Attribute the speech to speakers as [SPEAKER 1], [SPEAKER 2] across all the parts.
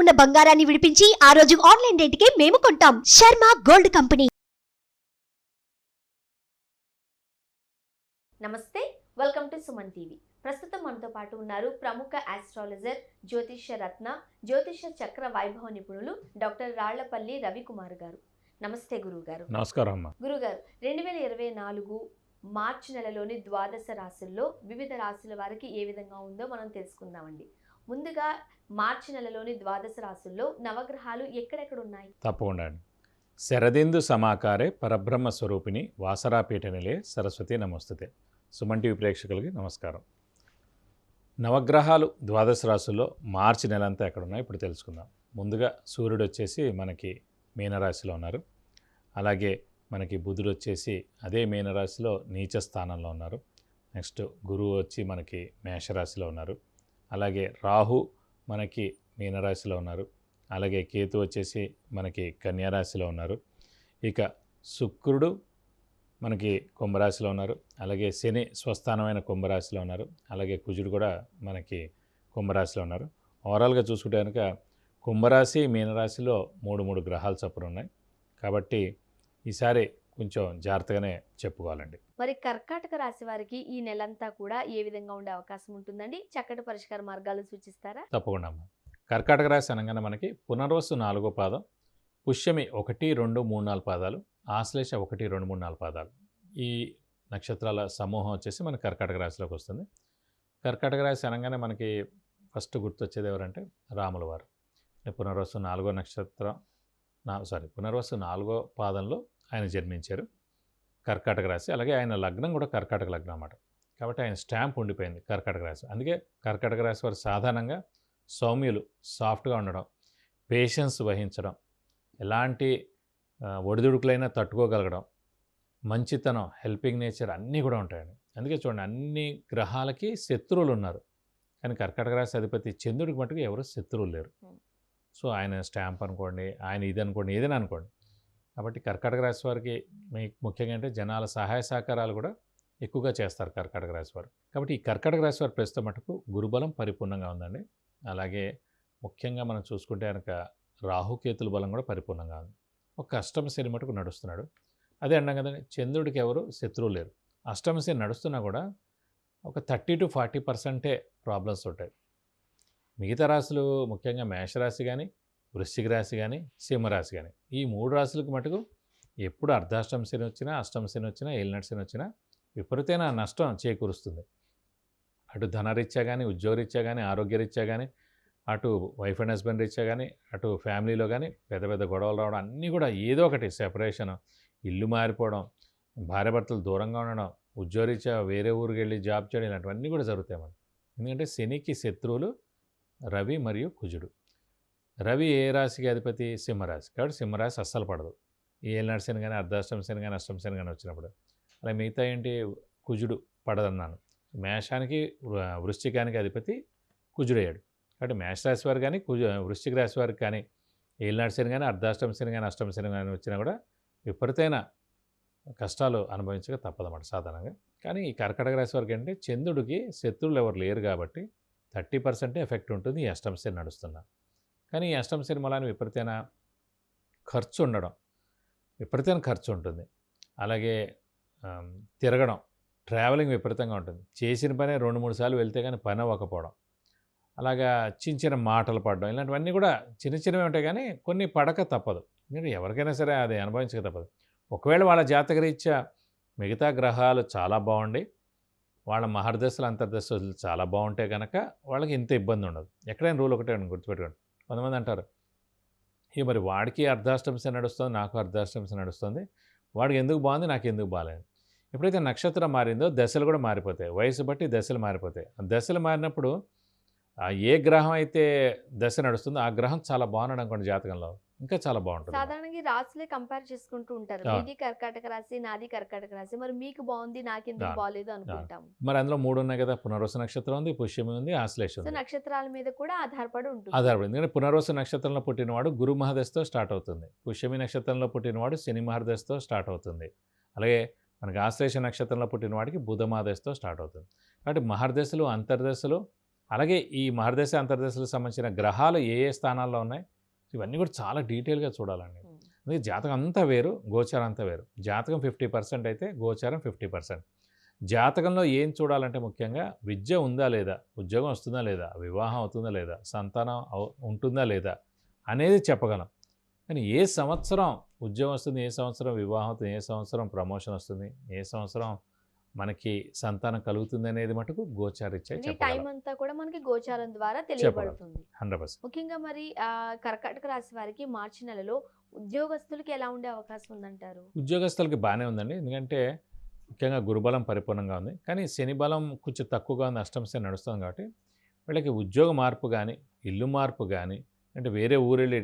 [SPEAKER 1] ఉన్న బంగారాన్ని విడిపించి ఆ రోజు ఆన్లైన్ రేటుకే మేము కొంటాం. Sharma gold company.
[SPEAKER 2] నమస్తే వెల్కమ్ టు సుమన్ టీవీ. ప్రస్తుతం మనతో పాటు ఉన్నారు ప్రముఖ ఆస్ట్రాలజర్ జ్యోతిష్య రత్న జ్యోతిష్య చక్ర వైభవ నిపుణులు డాక్టర్ రాళ్ళపల్లి రవికుమార్ గారు. నమస్తే గురువు గారు
[SPEAKER 3] నమస్కారం అమ్మ.
[SPEAKER 2] గురుగారు రెండు వేల ఇరవై నాలుగు మార్చి నెలలోని ద్వాదశ రాశుల్లో వివిధ రాశుల వారికి ఏ విధంగా ఉందో మనం తెలుసుకుందామండి. ముందుగా మార్చి నెలలోని ద్వాదశ రాశుల్లో నవగ్రహాలు ఎక్కడెక్కడ ఉన్నాయి
[SPEAKER 3] తప్పకుండా శరదేందు సమాకారే పరబ్రహ్మ స్వరూపిణి వాసరాపీఠ నిలే సరస్వతి నమస్తుతే. సుమన్ టీవీ ప్రేక్షకులకి నమస్కారం. నవగ్రహాలు ద్వాదశ రాశుల్లో మార్చి నెలంతా ఎక్కడ ఉన్నాయో ఇప్పుడు తెలుసుకుందాం. ముందుగా సూర్యుడు వచ్చేసి మనకి మీనరాశిలో ఉన్నారు. అలాగే మనకి బుధుడు వచ్చేసి అదే మీనరాశిలో నీచ స్థానంలో ఉన్నారు. నెక్స్ట్ గురువు వచ్చి మనకి మేషరాశిలో ఉన్నారు. అలాగే రాహు మనకి మీనరాశిలో ఉన్నారు. అలాగే కేతు వచ్చేసి మనకి కన్యారాశిలో ఉన్నారు. ఇక శుక్రుడు మనకి కుంభరాశిలో ఉన్నారు. అలాగే శని స్వస్థానమైన కుంభరాశిలో ఉన్నారు. అలాగే కుజుడు కూడా మనకి కుంభరాశిలో ఉన్నారు. ఓవరాల్గా చూసుకుంటే కనుక కుంభరాశి మీనరాశిలో మూడు మూడు గ్రహాలు చొప్పున ఉన్నాయి. కాబట్టి ఈసారి కొంచెం జాగ్రత్తగానే చెప్పుకోవాలండి.
[SPEAKER 2] మరి కర్కాటక రాశి వారికి ఈ నెలంతా కూడా ఏ విధంగా ఉండే అవకాశం ఉంటుందండి? చక్కటి పరిష్కార మార్గాలు సూచిస్తారా?
[SPEAKER 3] తప్పకుండా అమ్మ. కర్కాటక రాశి అనగానే మనకి పునర్వసు నాలుగో పాదం పుష్యమి ఒకటి రెండు మూడు నాలుగు పాదాలు ఆశ్లేష ఒకటి రెండు మూడు నాలుగు పాదాలు. ఈ నక్షత్రాల సమూహం వచ్చేసి మన కర్కాటక రాశిలోకి వస్తుంది. కర్కాటక రాశి అనగానే మనకి ఫస్ట్ గుర్తొచ్చేది ఎవరంటే రాముల వారు పునర్వసు నాలుగో నక్షత్రం నా సారీ పునర్వసు నాలుగో పాదంలో ఆయన జన్మించారు. కర్కాటక రాశి. అలాగే ఆయన లగ్నం కూడా కర్కాటక లగ్నం అన్నమాట. కాబట్టి ఆయన స్టాంప్ ఉండిపోయింది కర్కాటక రాశి. అందుకే కర్కాటక రాశి వారు సాధారణంగా సౌమ్యులు సాఫ్ట్గా ఉండడం పేషెన్స్ వహించడం ఎలాంటి ఒడిదుడుకులైనా తట్టుకోగలగడం మంచితనం హెల్పింగ్ నేచర్ అన్నీ కూడా ఉంటాయండి. అందుకే చూడండి అన్ని గ్రహాలకి శత్రువులు ఉన్నారు. కానీ కర్కాటక రాశి అధిపతి చంద్రుడికి మటుకు ఎవరు శత్రువులు లేరు. సో ఆయన స్టాంప్ అనుకోండి ఆయన ఇది అనుకోండి ఏదైనా అనుకోండి. కాబట్టి కర్కాటక రాశి వారికి మీకు ముఖ్యంగా అంటే జనాల సహాయ సహకారాలు కూడా ఎక్కువగా చేస్తారు కర్కాటక రాశి వారు. కాబట్టి ఈ కర్కాటక రాశి వారి ప్రస్తుతం మటుకు గురుబలం పరిపూర్ణంగా ఉందండి. అలాగే ముఖ్యంగా మనం చూసుకుంటే కనుక రాహుకేతుల బలం కూడా పరిపూర్ణంగా ఉంది. ఒక అష్టమ శని మటుకు నడుస్తున్నాడు. అదే అన్నాం కదండి చంద్రుడికి ఎవరు? శత్రువు లేరు. అష్టమ శని నడుస్తున్నా కూడా ఒక థర్టీ టు ఫార్టీ పర్సెంటే ప్రాబ్లమ్స్ ఉంటాయి. మిగతా రాశులు ముఖ్యంగా మేషరాశి కానీ వృశ్చిక రాశి కానీ సింహరాశి కానీ ఈ మూడు రాశులకు మటుకు ఎప్పుడు అర్ధాష్టమ శని వచ్చినా అష్టమ శని వచ్చినా ఏలినట్ శని వచ్చినా విపరీతమైన నష్టం చేకూరుస్తుంది. అటు ధనరీత్యా కానీ ఉద్యోగరీత్యా కానీ ఆరోగ్యరీత్యా కానీ అటు వైఫ్ అండ్ హస్బెండ్ రీత్యా కానీ అటు ఫ్యామిలీలో కానీ పెద్ద పెద్ద గొడవలు రావడం అన్నీ కూడా ఏదో ఒకటి సెపరేషన్ ఇల్లు మారిపోవడం భార్యాభర్తలు దూరంగా ఉండడం ఉద్యోగరీత్యా వేరే ఊరికి వెళ్ళి జాబ్ చేయడం ఇలాంటివన్నీ కూడా జరుగుతాయి మనం ఎందుకంటే శనికి శత్రువులు రవి మరియు కుజుడు. రవి ఏ రాశికి అధిపతి? సింహరాశి. కాబట్టి సింహరాశి అస్సలు పడదు. ఏ శని కానీ అర్ధాష్టమ శని కానీ అష్టమ శని కానీ వచ్చినప్పుడు. అలా మిగతా ఏంటి? కుజుడు పడదన్నాను. మేషానికి వృశ్చికానికి అధిపతి కుజుడయ్యాడు. కాబట్టి మేషరాశి వారు కానీ కుజు వృశ్చిక రాశి వారికి కానీ ఏలినాడు శని కానీ అర్ధాష్టమ శని కానీ అష్టమ శని కానీ వచ్చినా కూడా విపరీతమైన కష్టాలు అనుభవించక తప్పదన్నమాట సాధారణంగా. కానీ ఈ కర్కటక రాశి వారికి అంటే చంద్రుడికి శత్రువులు ఎవరు లేరు కాబట్టి థర్టీ పర్సెంటే ఎఫెక్ట్ ఉంటుంది ఈ అష్టమ శని నడుస్తున్నా. కానీ ఈ అష్టమ సినిమాలని విపరీతమైన ఖర్చు ఉండడం విపరీతమైన ఖర్చు ఉంటుంది. అలాగే తిరగడం ట్రావెలింగ్ విపరీతంగా ఉంటుంది. చేసిన పనే రెండు మూడు సార్లు వెళ్తే కానీ పని అవ్వకపోవడం అలాగా చిన్న చిన్న మాటలు పడడం ఇలాంటివన్నీ కూడా చిన్న చిన్నవి ఉంటాయి కానీ కొన్ని పడక తప్పదు. నేను ఎవరికైనా సరే అది అనుభవించక తప్పదు. ఒకవేళ వాళ్ళ జాతకరీత్యా మిగతా గ్రహాలు చాలా బాగుండి వాళ్ళ మహర్దశలు అంతర్దశలు చాలా బాగుంటే కనుక వాళ్ళకి ఇంత ఇబ్బంది ఉండదు. ఎక్కడైనా రూల్ ఒకటే గుర్తుపెట్టుకోండి. కొంతమంది అంటారు ఇక మరి వాడికి అర్ధాష్టంశ నడుస్తుంది నాకు అర్ధాష్టంశ నడుస్తుంది వాడికి ఎందుకు బాగుంది నాకు ఎందుకు బాగాలేదు ఎప్పుడైతే నక్షత్రం మారిందో దశలు కూడా మారిపోతాయి. వయసు బట్టి దశలు మారిపోతాయి. ఆ దశలు మారినప్పుడు ఏ గ్రహం అయితే దశ నడుస్తుందో ఆ గ్రహం చాలా బాగున్నాడు అనుకోండి జాతకంలో. ఇంకా చాలా బాగుంటుంది
[SPEAKER 2] సాధారణంగా ఈ రాశులే కంపేర్ చేసుకుంటూ ఉంటారు. మీది కర్కాటక రాశి నాది కర్కాటక రాశి. మరి మీకు బాగుంది నాకెందుకు
[SPEAKER 3] ఆ.
[SPEAKER 2] బాగాలేదు అనుకుంటాము
[SPEAKER 3] మరి అందులో మూడు ఉన్నాయి కదా పునర్వస నక్షత్రం ఉంది పుష్యమి ఉంది ఆశ్లేష
[SPEAKER 2] నక్షత్రాల మీద కూడా ఆధారపడి ఉంటుంది.
[SPEAKER 3] ఆధారపడింది ఎందుకంటే పునర్వస నక్షత్రంలో పుట్టినవాడు గురు మహదశతో స్టార్ట్ అవుతుంది. పుష్యమి నక్షత్రంలో పుట్టినవాడు శని మహర్దశతో స్టార్ట్ అవుతుంది. అలాగే మనకి ఆశ్లేష నక్షత్రంలో పుట్టినవాడికి బుధ మహదశతో స్టార్ట్ అవుతుంది. కాబట్టి మహర్దశలు అంతర్దశలు అలాగే ఈ మహర్దశ అంతర్దశలకు సంబంధించిన గ్రహాలు ఏ ఏ స్థానాల్లో ఉన్నాయి? ఇవన్నీ కూడా చాలా డీటెయిల్గా చూడాలండి. అందుకే జాతకం అంతా వేరు గోచారం అంతా వేరు. జాతకం ఫిఫ్టీ పర్సెంట్ అయితే గోచారం ఫిఫ్టీ పర్సెంట్. జాతకంలో ఏం చూడాలంటే ముఖ్యంగా విద్య ఉందా లేదా ఉద్యోగం వస్తుందా లేదా వివాహం అవుతుందా లేదా సంతానం ఉంటుందా లేదా అనేది చెప్పగలం. కానీ ఏ సంవత్సరం ఉద్యోగం వస్తుంది ఏ సంవత్సరం వివాహం అవుతుంది ఏ సంవత్సరం ప్రమోషన్ వస్తుంది ఏ సంవత్సరం మనకి సంతానం కలుగుతుంది అనేది మటుకు గోచారిచ్చే
[SPEAKER 2] టైం అంతా కూడా మనకి గోచారం ద్వారా తెలియబడుతుంది. ముఖ్యంగా మరి కర్కాటక రాశి వారికి మార్చి నెలలో ఉద్యోగస్తులకి ఎలా ఉండే అవకాశం ఉందంటారు?
[SPEAKER 3] ఉద్యోగస్తులకి బాగానే ఉందండి. ఎందుకంటే ముఖ్యంగా గురుబలం పరిపూర్ణంగా ఉంది. కానీ శని బలం కొంచెం తక్కువగా ఉంది అష్టమ శని నడుస్తుంది కాబట్టి వీళ్ళకి ఉద్యోగ మార్పు కానీ ఇల్లు మార్పు కానీ అంటే వేరే ఊరెళ్ళి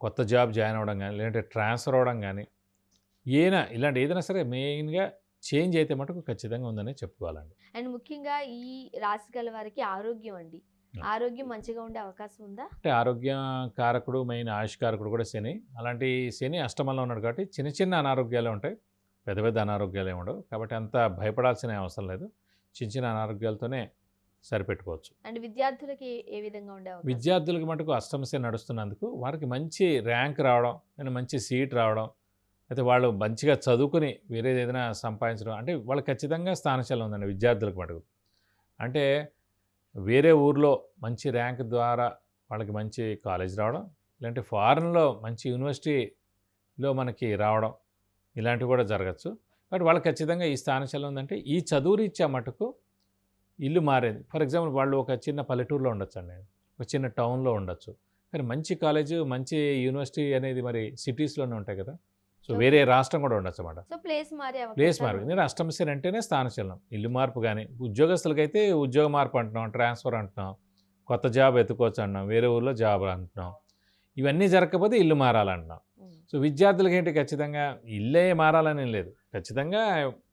[SPEAKER 3] కొత్త జాబ్ జాయిన్ అవ్వడం కానీ లేదంటే ట్రాన్స్ఫర్ అవ్వడం కానీ ఏనా ఇలాంటి ఏదైనా సరే మెయిన్గా చేంజ్ అయితే మటుకు ఖచ్చితంగా ఉందని చెప్పుకోవాలండి.
[SPEAKER 2] అండ్ ముఖ్యంగా ఈ రాశి గల వారికి ఆరోగ్యం అండి. ఆరోగ్యం మంచిగా ఉండే అవకాశం ఉందా?
[SPEAKER 3] అంటే ఆరోగ్య కారకుడు మెయిన్ ఆయుష్ కారకుడు కూడా శని. అలాంటి శని అష్టమంలో ఉన్నాడు కాబట్టి చిన్న చిన్న అనారోగ్యాలు ఉంటాయి. పెద్ద పెద్ద అనారోగ్యాలు ఏమి ఉండవు. కాబట్టి అంత భయపడాల్సిన అవసరం లేదు. చిన్న చిన్న అనారోగ్యాలతోనే సరిపెట్టుకోవచ్చు.
[SPEAKER 2] అండ్ విద్యార్థులకి ఏ- విధంగా ఉండే
[SPEAKER 3] విద్యార్థులకి మటుకు అష్టమశ నడుస్తున్నందుకు వారికి మంచి ర్యాంక్ రావడం అండ్ మంచి సీట్ రావడం అయితే వాళ్ళు మంచిగా చదువుకుని వేరేది ఏదైనా సంపాదించడం అంటే వాళ్ళు ఖచ్చితంగా స్థానశలం ఉందండి విద్యార్థులకు మటుకు. అంటే వేరే ఊర్లో మంచి ర్యాంక్ ద్వారా వాళ్ళకి మంచి కాలేజ్ రావడం లేదంటే ఫారెన్లో మంచి యూనివర్సిటీలో మనకి రావడం ఇలాంటివి కూడా జరగచ్చు. బట్ వాళ్ళకి ఖచ్చితంగా ఈ స్థానశలం ఉందంటే ఈ చదువు రీత్యా మటుకు ఇల్లు మారేది. ఫర్ ఎగ్జాంపుల్ వాళ్ళు ఒక చిన్న పల్లెటూరులో ఉండొచ్చు అండి ఒక చిన్న టౌన్లో ఉండొచ్చు. కానీ మంచి కాలేజు మంచి యూనివర్సిటీ అనేది మరి సిటీస్లోనే ఉంటాయి కదా. సో వేరే రాష్ట్రం కూడా ఉండొచ్చు అన్నమాట
[SPEAKER 2] సో ప్లేస్ మారే
[SPEAKER 3] ప్లేస్
[SPEAKER 2] అవకాశాలు
[SPEAKER 3] మార్పు ఎందుకంటే అష్టమశని అంటేనే స్థానచలనం ఇల్లు మార్పు కానీ ఉద్యోగస్తులకైతే ఉద్యోగ మార్పు అంటున్నాం ట్రాన్స్ఫర్ అంటున్నాం కొత్త జాబ్ ఎత్తుకోవచ్చు అంటున్నాం వేరే ఊర్లో జాబ్ అంటున్నాం. ఇవన్నీ జరగకపోతే ఇల్లు మారాలంటున్నాం. సో విద్యార్థులకి ఏంటి ఖచ్చితంగా? ఇల్లే మారాలని లేదు. ఖచ్చితంగా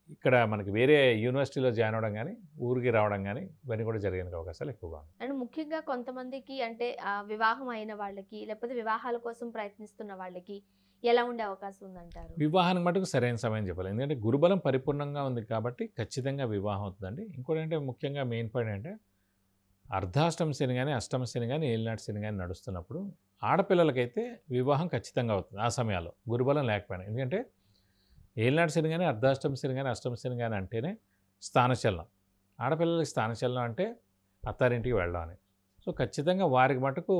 [SPEAKER 3] ఇక్కడ మనకి వేరే యూనివర్సిటీలో జాయిన్ అవ్వడం కానీ ఊరికి రావడం కానీ ఇవన్నీ కూడా జరిగే అవకాశాలు ఎక్కువగా ఉన్నాయి.
[SPEAKER 2] అండ్ ముఖ్యంగా కొంతమందికి అంటే ఆ, వివాహం అయిన వాళ్ళకి లేకపోతే వివాహాల కోసం ప్రయత్నిస్తున్న వాళ్ళకి ఎలా ఉండే అవకాశం ఉందంటారు?
[SPEAKER 3] వివాహానికి మటుకు సరైన సమయం చెప్పాలి. ఎందుకంటే గురుబలం పరిపూర్ణంగా ఉంది కాబట్టి ఖచ్చితంగా వివాహం అవుతుందండి. ఇంకోటి అంటే ముఖ్యంగా మెయిన్ పాయింట్ అంటే అర్ధాష్టమ శని కానీ అష్టమ శని కానీ ఏలినాటి శని కానీ నడుస్తున్నప్పుడు ఆడపిల్లలకైతే వివాహం ఖచ్చితంగా అవుతుంది ఆ సమయాల్లో. గురుబలం లేకపోయినా. ఎందుకంటే ఏలినాటి శని కానీ అర్ధాష్టమ శని కానీ అష్టమ శని కానీ అంటేనే స్థానచలనం. ఆడపిల్లలకి స్థానచలనం అంటే అత్తారింటికి వెళ్ళడం అని సో ఖచ్చితంగా వారికి మటుకు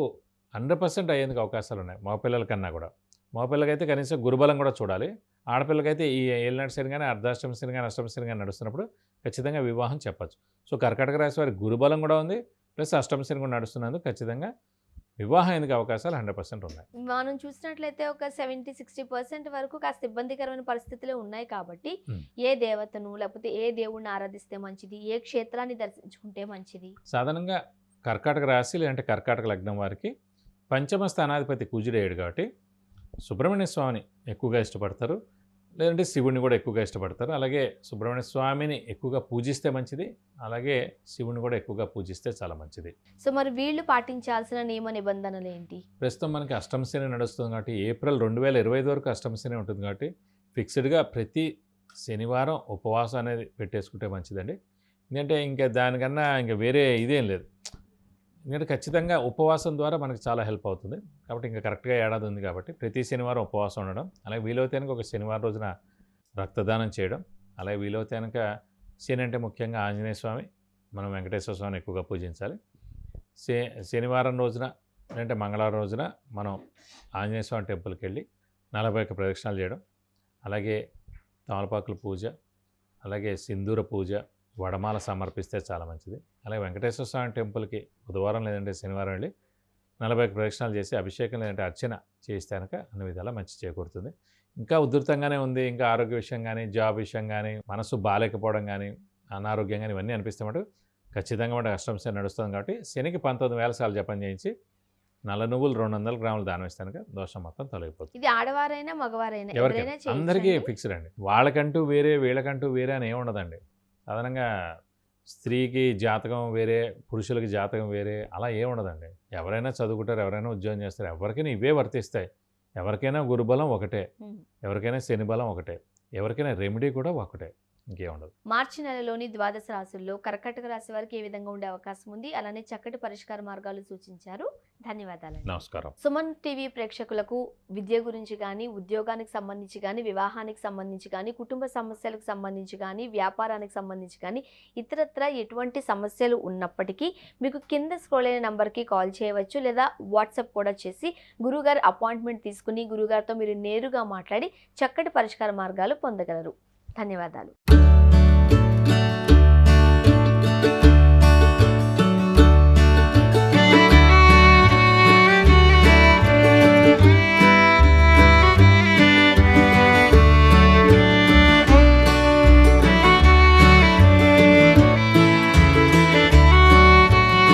[SPEAKER 3] హండ్రెడ్ పర్సెంట్ అయ్యేందుకు అవకాశాలు ఉన్నాయి. మగపిల్లల కన్నా కూడా. మగపిల్లకైతే కనీసం గురుబలం కూడా చూడాలి. ఆడపిల్లకైతే ఈ ఏలినాటి శని కానీ అర్ధాష్టమ శని కానీ అష్టమ శని కానీ నడుస్తున్నప్పుడు ఖచ్చితంగా వివాహం చెప్పచ్చు. సో కర్కాటక రాశి వారికి గురుబలం కూడా ఉంది ప్లస్ అష్టమ శని కూడా నడుస్తున్నందుకు ఖచ్చితంగా వివాహం ఎందుకు అవకాశాలు హండ్రెడ్ పర్సెంట్ ఉన్నాయి.
[SPEAKER 2] మనం చూసినట్లయితే ఒక సెవెంటీ సిక్స్టీ పర్సెంట్ వరకు కాస్త ఇబ్బందికరమైన పరిస్థితులే ఉన్నాయి కాబట్టి. ఏ దేవతను లేకపోతే ఏ దేవుణ్ణి ఆరాధిస్తే మంచిది ఏ క్షేత్రాన్ని దర్శించుకుంటే మంచిది?
[SPEAKER 3] సాధారణంగా కర్కాటక రాశి లేదంటే కర్కాటక లగ్నం వారికి పంచమ స్థానాధిపతి కుజుడేయుడు కాబట్టి సుబ్రహ్మణ్య స్వామిని ఎక్కువగా ఇష్టపడతారు. లేదంటే శివుడిని కూడా ఎక్కువగా ఇష్టపడతారు. అలాగే సుబ్రహ్మణ్య స్వామిని ఎక్కువగా పూజిస్తే మంచిది. అలాగే శివుని కూడా ఎక్కువగా పూజిస్తే చాలా మంచిది.
[SPEAKER 2] సో మరి వీళ్ళు పాటించాల్సిన నియమ నిబంధనలు ఏంటి?
[SPEAKER 3] ప్రస్తుతం మనకి అష్టమశని నడుస్తుంది కాబట్టి ఏప్రిల్ రెండు వేల ఇరవై ఐదు వరకు అష్టమశని ఉంటుంది కాబట్టి ఫిక్స్డ్గా ప్రతి శనివారం ఉపవాసం అనేది పెట్టేసుకుంటే మంచిదండి. ఎందుకంటే ఇంకా దానికన్నా ఇంకా వేరే ఇదేం లేదు. ఎందుకంటే ఖచ్చితంగా ఉపవాసం ద్వారా మనకి చాలా హెల్ప్ అవుతుంది. కాబట్టి ఇంకా కరెక్ట్గా ఏడాది ఉంది కాబట్టి ప్రతి శనివారం ఉపవాసం ఉండడం అలాగే వీలవుతానికి ఒక శనివారం రోజున రక్తదానం చేయడం అలాగే వీలైతే శని అంటే ముఖ్యంగా ఆంజనేయ స్వామి మనం వెంకటేశ్వర స్వామిని ఎక్కువగా పూజించాలి. శే శనివారం రోజున అంటే మంగళవారం రోజున మనం ఆంజనేయ స్వామి టెంపుల్కి వెళ్ళి నలభై ఒక్క ప్రదక్షిణాలు చేయడం అలాగే తమలపాకుల పూజ అలాగే సింధూర పూజ వడమాల సమర్పిస్తే చాలా మంచిది. అలాగే వెంకటేశ్వర స్వామి టెంపుల్కి బుధవారం లేదంటే శనివారం వెళ్ళి నలభై ప్రదక్షిణాలు చేసి అభిషేకం లేదంటే అర్చన చేస్తే కనుక అన్ని విధాలా మంచి చేకూరుతుంది. ఇంకా ఉధృతంగానే ఉంది. ఇంకా ఆరోగ్య విషయం కానీ జాబ్ విషయం కానీ మనసు బాగాలేకపోవడం కానీ అనారోగ్యం కానీ ఇవన్నీ అనిపిస్తే మటు ఖచ్చితంగా మనకు అష్టం శని నడుస్తుంది కాబట్టి శనికి పంతొమ్మిది వేల సార్లు జపం చేయించి నల్ల నువ్వులు రెండు వందల గ్రాములు దానం ఇస్తే కనుక దోషం మొత్తం తొలగిపోతుంది.
[SPEAKER 2] ఇది ఆడవారైనా మగవారైనా
[SPEAKER 3] ఎవరికి
[SPEAKER 2] ఎవరైనా
[SPEAKER 3] అందరికీ? ఫిక్స్డ్ అండి. వాళ్ళకంటూ వేరే వీళ్ళకంటూ వేరే అని ఏమి ఉండదండి. సాధారణంగా స్త్రీకి జాతకం వేరే పురుషులకి జాతకం వేరే అలా ఏమి ఉండదండి. ఎవరైనా చదువుకుంటారు ఎవరైనా ఉద్యోగం చేస్తారు ఎవరికైనా ఇవే వర్తిస్తాయి. ఎవరికైనా గురుబలం ఒకటే. ఎవరికైనా శని బలం ఒకటే ఎవరికైనా రెమెడీ కూడా ఒకటే ఇంకేం ఉండదు.
[SPEAKER 2] మార్చి నెలలోని ద్వాదశ రాశుల్లో కర్కాటక రాశి వారికి ఏ విధంగా ఉండే అవకాశం ఉంది? అలానే చక్కటి పరిష్కార మార్గాలు సూచించారు. ధన్యవాదాలండి.
[SPEAKER 3] నమస్కారం.
[SPEAKER 2] సుమన్ టీవీ ప్రేక్షకులకు విద్య గురించి కానీ ఉద్యోగానికి సంబంధించి కానీ వివాహానికి సంబంధించి కానీ కుటుంబ సమస్యలకు సంబంధించి కానీ వ్యాపారానికి సంబంధించి కానీ ఇతరత్ర ఎటువంటి సమస్యలు ఉన్నప్పటికీ మీకు కింద స్క్రోల్ అయిన నంబర్కి కాల్ చేయవచ్చు లేదా వాట్సాప్ కూడా చేసి గురుగారు అపాయింట్మెంట్ తీసుకుని గురుగారితో మీరు నేరుగా మాట్లాడి చక్కటి పరిష్కార మార్గాలు పొందగలరు. ధన్యవాదాలు.